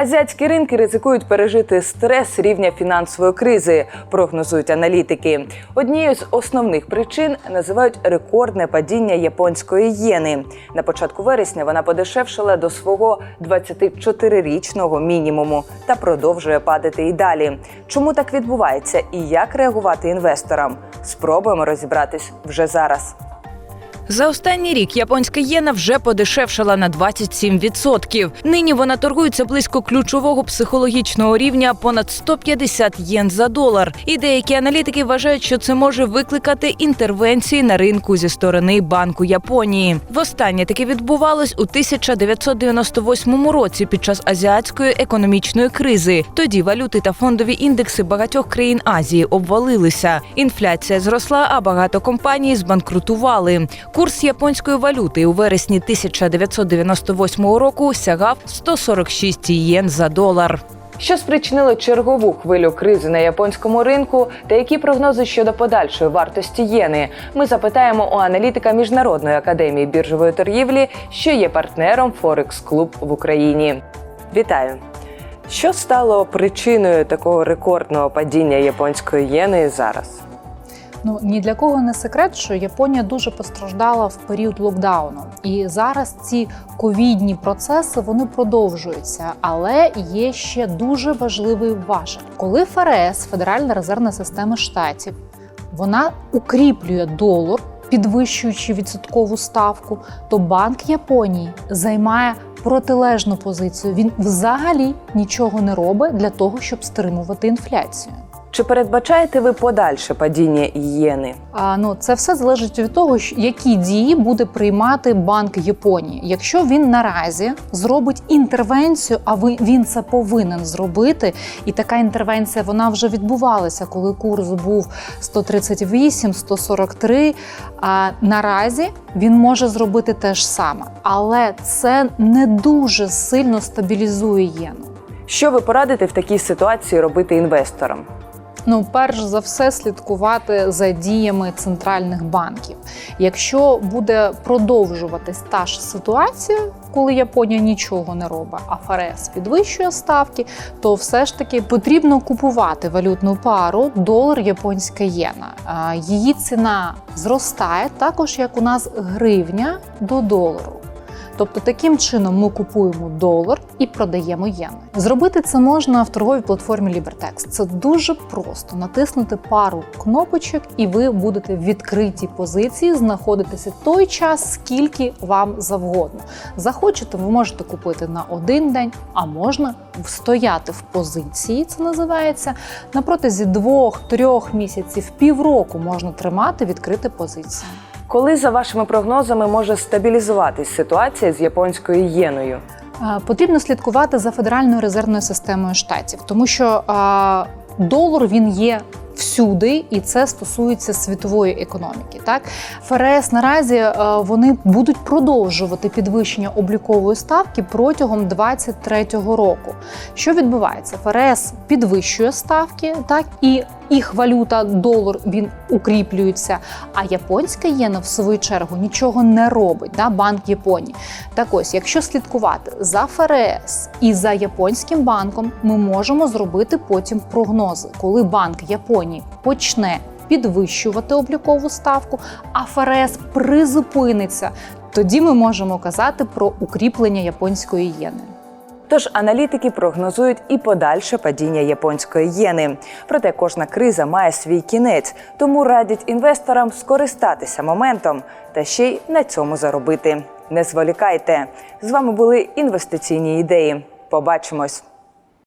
Азіатські ринки ризикують пережити стрес рівня фінансової кризи, прогнозують аналітики. Однією з основних причин називають рекордне падіння японської єни. На початку вересня вона подешевшала до свого 24-річного мінімуму та продовжує падати і далі. Чому так відбувається і як реагувати інвесторам? Спробуємо розібратись вже зараз. За останній рік японська єна вже подешевшала на 27%. Нині вона торгується близько ключового психологічного рівня понад 150 єн за долар. І деякі аналітики вважають, що це може викликати інтервенції на ринку зі сторони Банку Японії. Востаннє таке відбувалось у 1998 році під час азіатської економічної кризи. Тоді валюти та фондові індекси багатьох країн Азії обвалилися. Інфляція зросла, а багато компаній збанкрутували. Курс японської валюти у вересні 1998 року сягав 146 єн за долар. Що спричинило чергову хвилю кризи на японському ринку та які прогнози щодо подальшої вартості єни? Ми запитаємо у аналітика Міжнародної академії біржової торгівлі, що є партнером Форекс Клуб в Україні. Вітаю! Що стало причиною такого рекордного падіння японської єни зараз? Ну ні для кого не секрет, що Японія дуже постраждала в період локдауну, і зараз ці ковідні процеси вони продовжуються. Але є ще дуже важливий важель. коли ФРС, Федеральна резервна система штатів, вона укріплює долар, підвищуючи відсоткову ставку, то Банк Японії займає протилежну позицію. Він взагалі нічого не робить для того, щоб стримувати інфляцію. Чи передбачаєте ви подальше падіння єни? А, ну це все залежить від того, які дії буде приймати Банк Японії. Якщо він наразі зробить інтервенцію, а він це повинен зробити, і така інтервенція вона вже відбувалася, коли курс був 138, 143. А наразі він може зробити те ж саме, але це не дуже сильно стабілізує єну. Що ви порадите в такій ситуації робити інвесторам? Ну, перш за все, слідкувати за діями центральних банків. Якщо буде продовжуватись та ж ситуація, коли Японія нічого не робить, а ФРС підвищує ставки, то все ж таки потрібно купувати валютну пару долар японська єна. Її ціна зростає також, як у нас гривня до долару. Тобто таким чином ми купуємо долар і продаємо єни. Зробити це можна в торговій платформі Libertex. Це дуже просто натиснути пару кнопочок, і ви будете в відкритій позиції знаходитися той час, скільки вам завгодно. Захочете, ви можете купити на один день, а можна стояти в позиції. Це називається на протязі двох-трьох місяців, півроку можна тримати відкриті позиції. Коли, за вашими прогнозами, може стабілізуватись ситуація з японською єною? Потрібно слідкувати за федеральною резервною системою штатів, тому що е, долар він є. Всюди, і це стосується світової економіки. Так ФРС наразі вони будуть продовжувати підвищення облікової ставки протягом 2023 року. Що відбувається? ФРС підвищує ставки, так і їх валюта долар він укріплюється. А японська єна в свою чергу нічого не робить. Да? Банк Японії. Так ось, якщо слідкувати за ФРС і за японським банком, ми можемо зробити потім прогнози, коли банк Японії почне підвищувати облікову ставку, а ФРС призупиниться. Тоді ми можемо казати про укріплення японської єни. Тож аналітики прогнозують і подальше падіння японської єни. Проте кожна криза має свій кінець, тому радять інвесторам скористатися моментом та ще й на цьому заробити. Не зволікайте! З вами були інвестиційні ідеї. Побачимось!